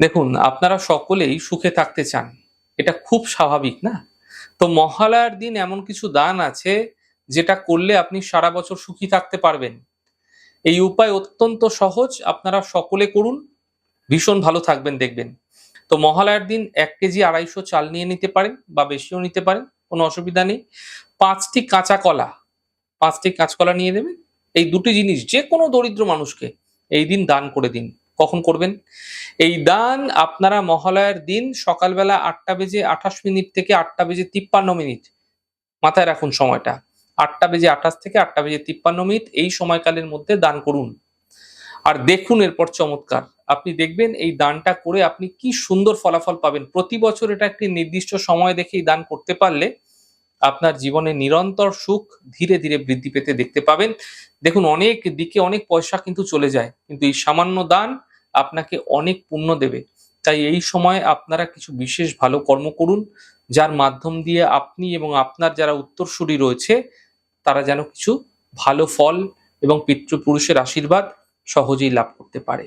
দেখুন, আপনারা সকলেই সুখে থাকতে চান। এটা খুব স্বাভাবিক, না? তো মহালয়ার দিন এমন কিছু দান আছে, যেটা করলে আপনি সারা বছর সুখী থাকতে পারবেন। এই উপায় অত্যন্ত সহজ, আপনারা সকলে করুন। ভীষণ ভালো থাকবেন, দেখবেন। তো মহালয়ার দিন এক কেজি আড়াইশো চাল নিয়ে নিতে পারেন বা বেশিও নিতে পারেন, কোনো অসুবিধা নেই। পাঁচটি কাঁচা কলা, পাঁচটি কাঁচকলা নিয়ে নেবেন। এই দুটি জিনিস যে কোনো দরিদ্র মানুষকে এই দিন দান করে দিন। কখন করবেন? এই দান আপনারা মহালয়ার দিন সকালবেলা আটটা বেজে আঠাশ মিনিট থেকে আটটা বেজে তিপ্পান্ন মিনিট। মাথায় রাখুন সময়টা। আটটা বেজে আঠাশ থেকে আটটা বেজে তিপ্পান্ন মিনিট এই সময়কালের মধ্যে দান করুন। আর দেখুন এরপর চমৎকার। আপনি দেখবেন এই দানটা করে আপনি কি সুন্দর ফলাফল পাবেন। প্রতি বছর এটা একটি নির্দিষ্ট সময় দেখে এই দান করতে পারলে আপনার জীবনে নিরন্তর সুখ ধীরে ধীরে বৃদ্ধি পেতে দেখতে পাবেন। দেখুন অনেক দিকে অনেক পয়সা কিন্তু চলে যায়। কিন্তু এই সামান্য দান আপনাকে অনেক পুণ্য দেবে। তাই এই সময় আপনারা কিছু বিশেষ ভালো কর্ম করুন, যার মাধ্যম দিয়ে আপনি এবং আপনার যারা উত্তরসূরি রয়েছে, তারা যেন কিছু ভালো ফল এবং পিতৃপুরুষের আশীর্বাদ সহজেই লাভ করতে পারে।